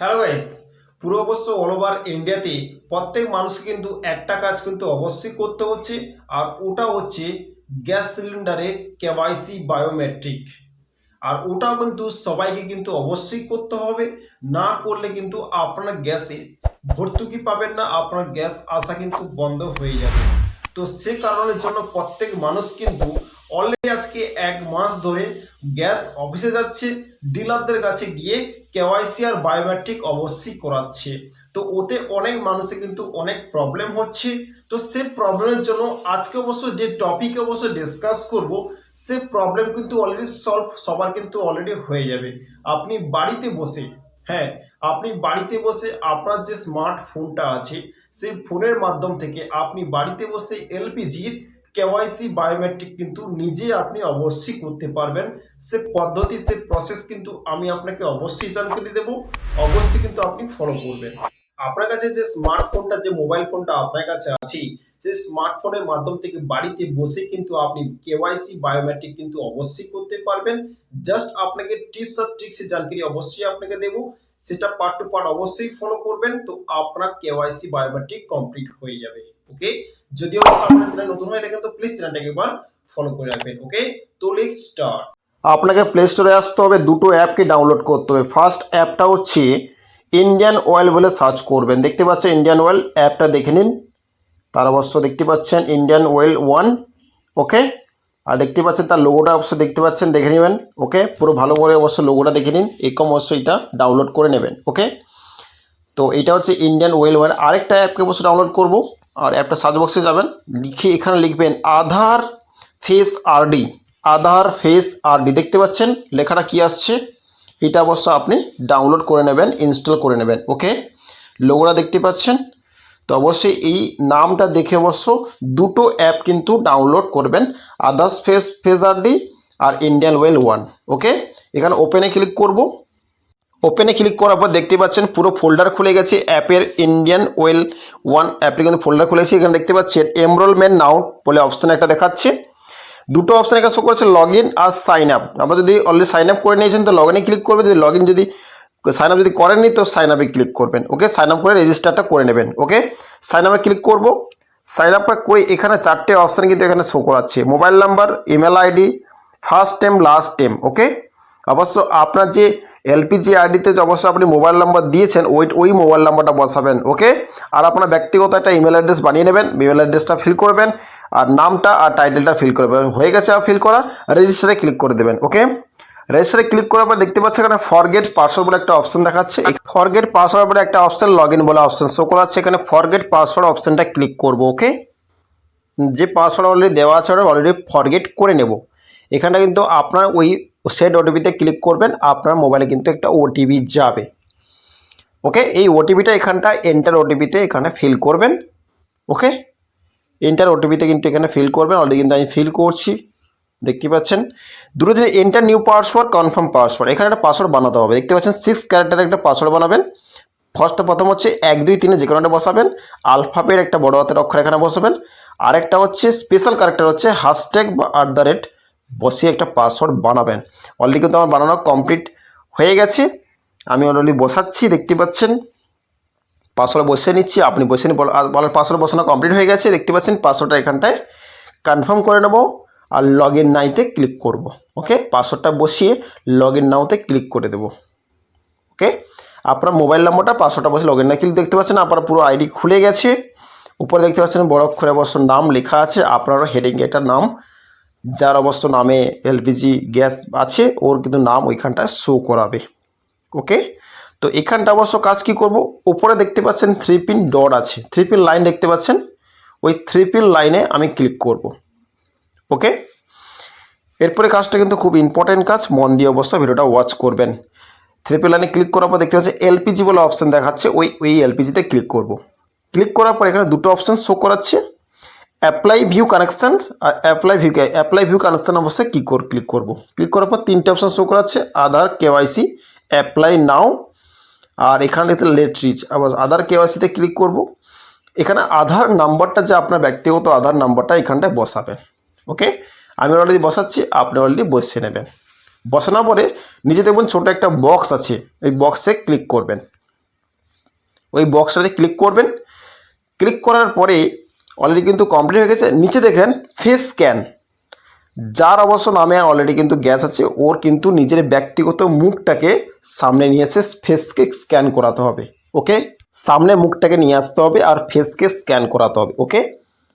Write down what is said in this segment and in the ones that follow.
Hello guys পুরো অবশ্য all over ইন্ডিয়াতে প্রত্যেক মানুষকে কিন্তু একটা কাজ কিন্তু অবশ্যই করতে হচ্ছে আর ওটা হচ্ছে গ্যাস সিলিন্ডারের কেওয়াইসি বায়োমেট্রিক আর ওটাও কিন্তু সবাইকে কিন্তু অবশ্যই করতে হবে, না করলে কিন্তু আপনার গ্যাসে ভর্তুকি পাবেন না, আপনার গ্যাস আসা কিন্তু বন্ধ হয়ে যাবে। তো সে কারণের জন্য প্রত্যেক মানুষ কিন্তু অলরেডি আজকে এক মাস ধরে গ্যাস অফিসে যাচ্ছে, ডিলারদের কাছে গিয়ে কেওয়াইসি আর বায়োমেট্রিক অবশ্যই করাচ্ছে। তো ওতে অনেক মানুষের কিন্তু অনেক প্রবলেম হচ্ছে। তো সে প্রবলেমের জন্য আজকে অবশ্য যে টপিক অবশ্য ডিসকাস করব, সে প্রবলেম কিন্তু অলরেডি সলভ সবার কিন্তু অলরেডি হয়ে যাবে। আপনি বাড়িতে বসে হ্যাঁ আপনি বাড়িতে বসে আপনার যে স্মার্টফোনটা আছে, সেই ফোনের মাধ্যম থেকে আপনি বাড়িতে বসে এলপিজির কেওয়াইসি বায়োমেট্রিক কিন্তু নিজে আপনি অবশ্যই করতে পারবেন। সে পদ্ধতি, সে প্রসেস কিন্তু আমি আপনাকে অবশ্যই জানকারি দেব। অবশ্যই কিন্তু আপনি ফলো করবেন। আপনার কাছে যে স্মার্টফোনটা যে মোবাইল ফোনটা আপনার কাছে আছে, সেই স্মার্টফোনের মাধ্যম থেকে বাড়িতে বসে কিন্তু আপনি কেওয়াইসি বায়োমেট্রিক কিন্তু অবশ্যই করতে পারবেন। জাস্ট আপনাকে টিপস আর ট্রিক্সের জানকারি অবশ্যই আপনাকে দেব। সেটা পার্ট টু পার্ট অবশ্যই ফলো করবেন, তো আপনার কেওয়াইসি বায়োমেট্রিক কমপ্লিট হয়ে যাবে ওকে যদি অবশ্যই আপনার চ্যানেল নতুন হয়ে থাকেন, তো প্লিজ চ্যানেলটাকে একবার ফলো করে রাখবেন ওকে তো লেটস স্টার্ট আপনাকে প্লে স্টোরে আসতে হবে, দুটো অ্যাপকে ডাউনলোড করতে হবে। ফার্স্ট অ্যাপটা হচ্ছে ইন্ডিয়ান অয়েল বলে সার্চ করবেন। দেখতে পাচ্ছেন ইন্ডিয়ান অয়েল অ্যাপটা দেখে নিন। তার অবশ্য দেখতে পাচ্ছেন ইন্ডিয়ান অয়েল ওয়ান ওকে আর দেখতে পাচ্ছেন তার লোগোটা অবশ্য দেখতে পাচ্ছেন, দেখে নেবেন ওকে পুরো ভালো করে অবশ্য লোগোটা দেখে নিন। এরকম অবশ্যই এটা ডাউনলোড করে নেবেন ওকে তো এটা হচ্ছে ইন্ডিয়ান ওয়েল ওয়ান আরেকটা অ্যাপকে অবশ্য ডাউনলোড করব। আর অ্যাপটা সার্চ বক্সে যাবেন। লিখে এখানে লিখবেন Aadhaar face RD Aadhaar face RD দেখতে পাচ্ছেন, লেখাটা কি আসছে? এটা অবশ্য আপনি ডাউনলোড করে নেবেন ইনস্টল করে নেবেন ওকে লোগোটা দেখতে পাচ্ছেন? তো অবশ্যই এই নামটা দেখে অবশ্য দুটো অ্যাপ কিন্তু ডাউনলোড করবেন আদার্স ফেস ফেস আরডি আর ইন্ডিয়ান ওয়েল ওয়ান ওকে এখানে ওপেনে ক্লিক করব। ওপেনে ক্লিক করার পর দেখতে পাচ্ছেন পুরো ফোল্ডার খুলে গেছে অ্যাপের ইন্ডিয়ান ওয়েল ওয়ান অ্যাপে কিন্তু ফোল্ডার খুলেছে। এখানে দেখতে পাচ্ছেন এনরোলমেন্ট নাও বলে অপশান একটা দেখাচ্ছে। দুটো অপশান এখানে শো করছে লগ ইন আর সাইন আপ আমরা যদি অলরেডি সাইন আপ করে নিয়েছেন, তো লগ ইনে ক্লিক করবেন যদি লগ ইন যদি সাইন আপ যদি করেননি, তো সাইন আপে ক্লিক করবেন। ওকে সাইন আপ করে রেজিস্টারটা করে নেবেন। ওকে সাইন আপে ক্লিক করব। সাইন আপ করে এখানে চারটে অপশান কিন্তু এখানে শো করাচ্ছে। Mobile number email ID first time last time okay অবশ্য আপনার যে এলপিজি আইডিতে যে অবশ্য আপনি মোবাইল নাম্বার দিয়েছেন, ওই ওই মোবাইল নাম্বারটা বসাবেন, ওকে? আর আপনার ব্যক্তিগত একটা ইমেল অ্যাড্রেস বানিয়ে নেবেন, ইমেল অ্যাড্রেসটা ফিল করবেন, আর নামটা আর টাইটেলটা ফিল করবেন। হয়ে গেছে ফিল করা, রেজিস্টারে ক্লিক করে দেবেন, ওকে? রেজিস্টারে ক্লিক করার পর দেখতে পাচ্ছি এখানে ফরগেট পাসওয়ার্ড বলে একটা অপশন দেখাচ্ছে। এই ফরগেট পাসওয়ার্ড বলে একটা অপশন লগ ইন বলে অপশন শো করা করাচ্ছে এখানে ফরগেট পাসওয়ার্ড অপশনটা ক্লিক করব, ওকে? যে পাসওয়ার্ড অলরেডি দেওয়া আছে অলরেডি ফরগেট করে নেব। এখানটা কিন্তু আপনার ওই সেট ওটিপিতে ক্লিক করবেন, আপনার মোবাইলে কিন্তু একটা ওটিপি যাবে। ওকে এই ওটিপিটা এখানটা এন্টার ওটিপিতে এখানে ফিল করবেন। ওকে এন্টার ওটিপিতে কিন্তু এখানে ফিল করবেন। অলরেডি কিন্তু আমি ফিল করছি। দেখতে পাচ্ছেন? দুটো যদি enter new password confirm password এখানে একটা পাসওয়ার্ড বানাতে হবে। দেখতে পাচ্ছেন? সিক্স ক্যারেক্টারের একটা পাসওয়ার্ড বানাবেন। ফার্স্ট প্রথম হচ্ছে এক, দুই, তিনে যে কোনো একটা বসাবেন। আলফাবের একটা বড় হাতের অক্ষর এখানে বসাবেন। আরেকটা হচ্ছে স্পেশাল ক্যারেক্টার হচ্ছে হ্যাশট্যাগ বা অ্যাট দ্য রেট বসিয়ে একটা পাসওয়ার্ড বানাবেন। অলরেডি কিন্তু আমার বানানো কমপ্লিট হয়ে গেছে। আমি অলরেডি বসাচ্ছি, দেখতে পাচ্ছেন। পাসওয়ার্ড বসিয়ে নিচ্ছি, আপনি বসে নিন বলার পাসওয়ার্ড বসানো কমপ্লিট হয়ে গেছে, দেখতে পাচ্ছেন পাসওয়ার্ডটা এখানটায় কনফার্ম করে নেব আর লগ ইন নাইতে ক্লিক করব ওকে পাসওয়ার্ডটা বসিয়ে লগ ইন নাওতে ক্লিক করে দেবো ওকে আপনার মোবাইল নম্বরটা পাসওয়ার্ডটা বসে লগ ইন নাই ক্লিক দেখতে পাচ্ছেন, আপনার পুরো আইডি খুলে গেছে। উপরে দেখতে পাচ্ছেন, বড় অক্ষরে অবশ্য নাম লেখা আছে, আপনারও হেডিংয়ে একটা নাম যার অবশ্য নামে এলপিজি গ্যাস আছে, ওর কিন্তু নাম ওইখানটায় শো করাবে। ওকে তো এখানটা অবশ্য কাজ কি করব? উপরে দেখতে পাচ্ছেন থ্রি পিন ডট আছে। থ্রি পিন লাইন দেখতে পাচ্ছেন? ওই থ্রি পিন লাইনে আমি ক্লিক করব। ওকে এরপরে কাজটা কিন্তু খুব ইম্পর্টেন্ট কাজ, মন দিয়ে অবস্থা ভিডিওটা ওয়াচ করবেন। থ্রি পিন লাইনে ক্লিক করার পর দেখতে পাচ্ছেন এলপিজি বলে অপশান দেখাচ্ছে, ওই ওই এলপিজিতে ক্লিক করব। ক্লিক করার পর এখানে দুটো অপশান শো করাচ্ছে। অ্যাপ্লাই ভিউ কানেকশানস আর apply view apply view connection অবশ্যই কী কর ক্লিক করব। ক্লিক করার পর তিনটে অপশান শো করাচ্ছে আধার কেওয়াইসি অ্যাপ্লাই নাও আর এখানে লেট রিচ আবার আধার কেওয়াইসিতে ক্লিক করব। এখানে আধার নাম্বারটা যে আপনার ব্যক্তিগত আধার নাম্বারটা এখানটায় বসাবেন ওকে আমি অলরেডি বসাচ্ছি, আপনি অলরেডি বসিয়ে নেবেন। বসানোর পরে নিচে দেখবেন ছোটো একটা বক্স আছে, ওই বক্সে ক্লিক করবেন। ওই বক্সটাতে ক্লিক করবেন। ক্লিক করার পরে অলরেডি কিন্তু কমপ্লিট হয়ে গেছে। নিচে দেখেন ফেস স্ক্যান যার অবশ্য নামে অলরেডি কিন্তু গ্যাস আছে, ওর কিন্তু নিজের ব্যক্তিগত মুখটাকে সামনে নিয়ে এসে ফেসকে স্ক্যান করাতে হবে ওকে সামনে মুখটাকে নিয়ে আসতে হবে আর ফেসকে স্ক্যান করাতে হবে ওকে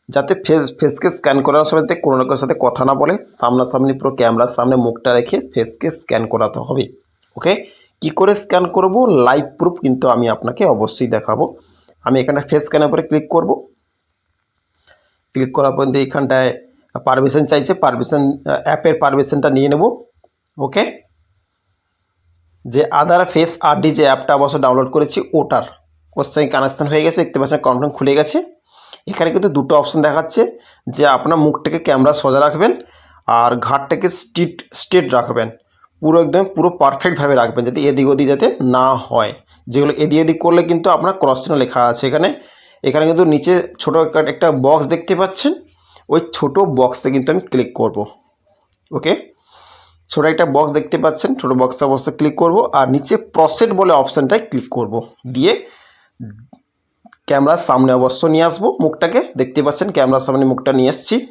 যাতে ফেস ফেসকে স্ক্যান করার সময় কোনো লোকের সাথে কথা না বলে, সামনাসামনি পুরো ক্যামেরার সামনে মুখটা রেখে ফেসকে স্ক্যান করাতে হবে ওকে কি করে স্ক্যান করব? লাইভ প্রুফ কিন্তু আমি আপনাকে অবশ্যই দেখাবো। আমি এখানে ফেস স্ক্যানের উপরে ক্লিক করব। ক্লিক করার পর কিন্তু এখানটায় পারমিশন চাইছে পারমিশন অ্যাপের পারমিশনটা নিয়ে নেব ওকে যে আধার ফেস আরডি যে অ্যাপটা অবশ্য ডাউনলোড করেছি, ওটার ওর সঙ্গে কানেকশান হয়ে গেছে, দেখতে পাচ্ছেন কনফার্ম খুলে গেছে। এখানে কিন্তু দুটো অপশন দেখাচ্ছে, যে আপনার মুখটাকে ক্যামেরা সোজা রাখবেন আর ঘাটটাকে স্ট্রিট স্ট্রেট রাখবেন। পুরো একদম, পুরো পারফেক্টভাবে রাখবেন, যাতে এদিক ওদিক যাতে না হয়। যেগুলো এদিক এদিক করলে কিন্তু আপনার ক্রস লেখা আছে এখানে। এখানে কিন্তু নিচে ছোটো একটা- বক্স দেখতে পাচ্ছেন। ওই ছোটো বক্সে কিন্তু আমি ক্লিক করব। ওকে ছোটো একটা বক্স দেখতে পাচ্ছেন। ছোটো বক্সে অবশ্যই ক্লিক করব। আর নিচে প্রসেট বলে অপশানটায় ক্লিক করব। দিয়ে ক্যামেরার সামনে অবশ্য নিয়ে আসব মুখটাকে। দেখতে পাচ্ছেন ক্যামেরার সামনে মুখটা নিয়ে এসেছি।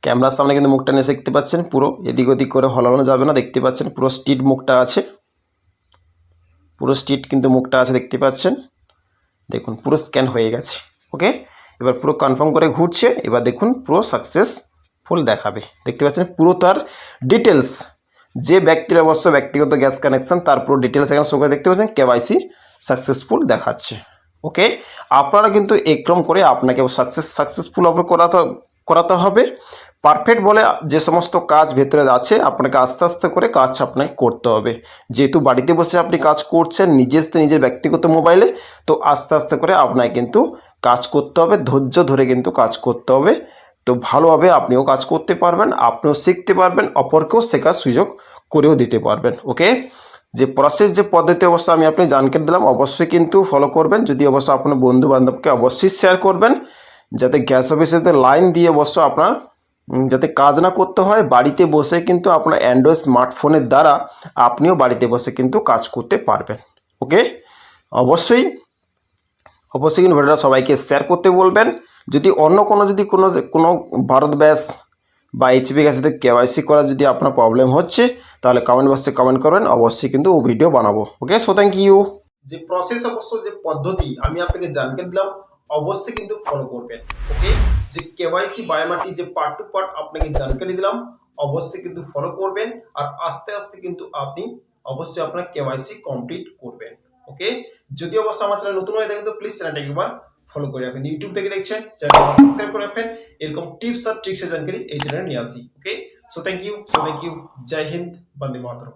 ক্যামেরার সামনে কিন্তু মুখটা নিয়ে দেখতে পাচ্ছেন পুরো। এদিক ওদিক করে হলানো যাবে না। দেখতে পাচ্ছেন পুরো স্ট্রিট মুখটা আছে। পুরো স্ট্রিট কিন্তু মুখটা আছে, দেখতে পাচ্ছেন। দেখুন পুরো স্ক্যান হয়ে গেছে ওকে এবার পুরো কনফার্ম করে ঘুরছে, এবার দেখুন পুরো সাকসেসফুল দেখাবে। দেখতে পাচ্ছেন পুরো তার ডিটেলস যে ব্যক্তির অবশ্য ব্যক্তিগত গ্যাস কানেকশান তার পুরো ডিটেলস এখানে করে দেখতে পাচ্ছেন কেওয়াইসি সাকসেসফুল দেখাচ্ছে ওকে আপনারা কিন্তু এক্রম করে আপনাকে সাকসেস সাকসেসফুল আপনার করাতে করাতে হবে। পারফেক্ট বলে যে সমস্ত কাজ ভেতরে আছে, আপনাকে আস্তে আস্তে করে কাজ আপনাকে করতে হবে। যেহেতু বাড়িতে বসে আপনি কাজ করছেন, নিজের নিজের ব্যক্তিগত মোবাইলে তো আস্তে আস্তে করে আপনাকে কিন্তু কাজ করতে হবে, ধৈর্য ধরে কিন্তু কাজ করতে হবে। তো ভালোভাবে আপনিও কাজ করতে পারবেন, আপনিও শিখতে পারবেন, অপরকেও শেখার সুযোগ করেও দিতে পারবেন, ওকে? যে প্রসেস যে পদ্ধতি অবশ্য আমি আপনি জানকে দিলাম, অবশ্যই কিন্তু ফলো করবেন। যদি অবশ্য আপনার বন্ধু বান্ধবকে অবশ্যই শেয়ার করবেন। যাতে গ্যাস অফিসেতে লাইন দিয়ে অবশ্য আপনার যাতে কাজ না করতে হয়, বাড়িতে বসে কিন্তু আপনার অ্যান্ড্রয়েড স্মার্টফোনের দ্বারা আপনিও বাড়িতে বসে কিন্তু কাজ করতে পারবেন ওকে অবশ্যই অবশ্যই কিন্তু ভিডিওটা সবাইকে শেয়ার করতে বলবেন। যদি অন্য কোনো, যদি কোনো কোনো ভারত ব্যাস বা এইচপি গ্যাসে কেওয়াইসি করা যদি আপনার প্রবলেম হচ্ছে, তাহলে কমেন্ট বক্সে কমেন্ট করবেন, অবশ্যই কিন্তু ও ভিডিও বানাবো ওকে সো থ্যাংক ইউ যে প্রসেস অবশ্য, যে পদ্ধতি, আমি আপনাকে জানকে দিলাম অবশ্যই কিন্তু ফলো করবেন। ওকে যে কেওয়াইসি বায়োমেট্রিক যে পার্ট টু পার্ট আপনাকে জানকারি দিলাম, অবশ্যই কিন্তু ফলো করবেন আর আস্তে আস্তে কিন্তু আপনি অবশ্যই আপনার কেওয়াইসি কমপ্লিট করবেন। ওকে যদি অবশ্যই আমার চ্যানেল নতুন হয়ে থাকেন তো প্লিজ চ্যানেলটা একবার ফলো করে রাখবেন। ইউটিউব থেকে দেখছেন চ্যানেলটা সাবস্ক্রাইব করে রাখবেন। এরকম টিপস আর ট্রিক্সের জানকারি এই চ্যানেলে নিয়ে আসি। Okay so thank you so thank you Joy Hind Vande Mataram